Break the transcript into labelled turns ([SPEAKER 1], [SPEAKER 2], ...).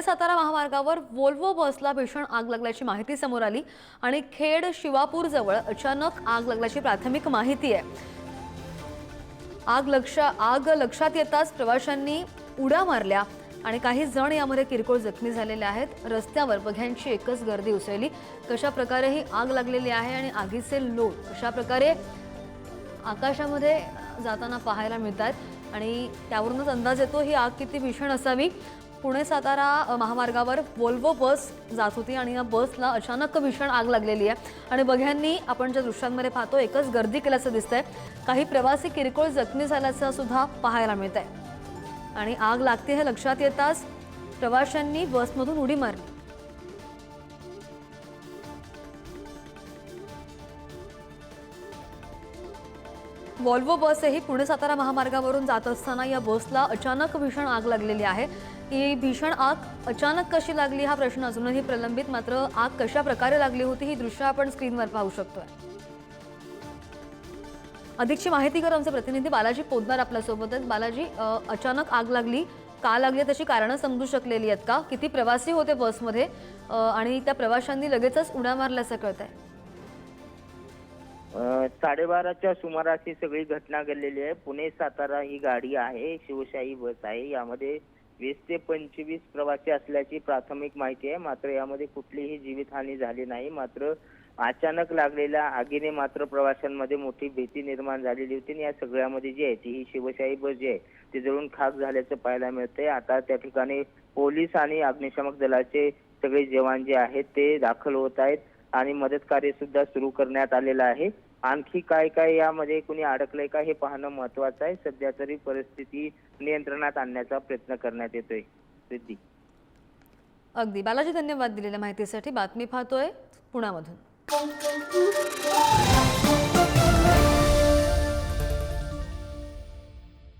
[SPEAKER 1] पुणे सातारा महामार्गावर वोल्वो बसला भीषण आग लागल्याची माहिती समोर आली आणि खेड शिवापूरजवळ अचानक आग लागल्याची प्राथमिक माहिती आहे. आग लक्ष आग लक्षात येताच प्रवाशांनी उड्या मारल्या आणि काही जण यामध्ये किरकोळ जखमी झालेले आहेत. रस्त्यावर बघ्यांची एकच गर्दी उसळली. कशा प्रकारे ही आग लागलेली आहे आणि आगीचे लोट कशा प्रकारे आकाशामध्ये जाताना पाहायला मिळतात आणि त्यावरूनच अंदाज येतो ही आग किती भीषण असावी. पुणे सातारा महामार्गावर वोल्वो बस जात होती आणि या बसला अचानक भीषण आग लागलेली आहे. आणि बघ्यांनी आपण ज्या दृश्यांमध्ये पाहतो एकच गर्दी केल्याचं दिसतंय. काही प्रवासी किरकोळ जखमी झाल्याचं सुद्धा पाहायला मिळत आहे आणि आग लागते हे लक्षात येताच प्रवाशांनी बसमधून उडी मारली. वॉल्वो बस ही पुणे सातारा महामार्गावरून जात असताना या बसला अचानक भीषण आग लागलेली आहे. ही भीषण आग अचानक कशी लागली हा प्रश्न अजूनही प्रलंबित मात्र आग कशा प्रकारे लागली होती ही दृश्य आपण स्क्रीनवर पाहू शकतोय. अधिकची माहिती कर आमचे प्रतिनिधी बालाजी पोद्दार आपल्यासोबत आहेत बालाजी अचानक आग लागली. का लागली त्याची कारणं समजू शकलेली आहेत का? किती प्रवासी होते बसमध्ये आणि त्या प्रवाशांनी लगेचच उड्या मारल्याचं कळत आहे
[SPEAKER 2] साडेबाराच्या सुमारास ही सगळी घटना घडलेली आहे. पुणे सातारा ही गाडी आहे शिवशाही बस आहे. यामध्ये वीस ते पंचवीस प्रवासी असल्याची प्राथमिक माहिती आहे. मात्र यामध्ये कुठलीही जीवितहानी झाली नाही. मात्र अचानक लागलेल्या आगीने मात्र प्रवाशांमध्ये मोठी भीती निर्माण झालेली होती आणि या सगळ्यामध्ये जी आहे ती ही शिवशाही बस जी आहे ती जळून खाक झाल्याचं पाहायला मिळतंय. आता त्या ठिकाणी पोलीस आणि अग्निशमक दलाचे सगळे जवान जे आहेत ते दाखल होत आहेत. आणि मदत कार्य सुद्धा सुरू करण्यात आलेलं आहे. आणखी काय काय यामध्ये कुणी अडकलंय का हे पाहणं महत्वाचं आहे. सध्या तरी परिस्थिती नियंत्रणात आणण्याचा प्रयत्न करण्यात येतोय. सिद्धी.
[SPEAKER 1] अगदी. बालाजी धन्यवाद दिलेल्या माहितीसाठी. बातमी पाहतोय पुण्यामधून.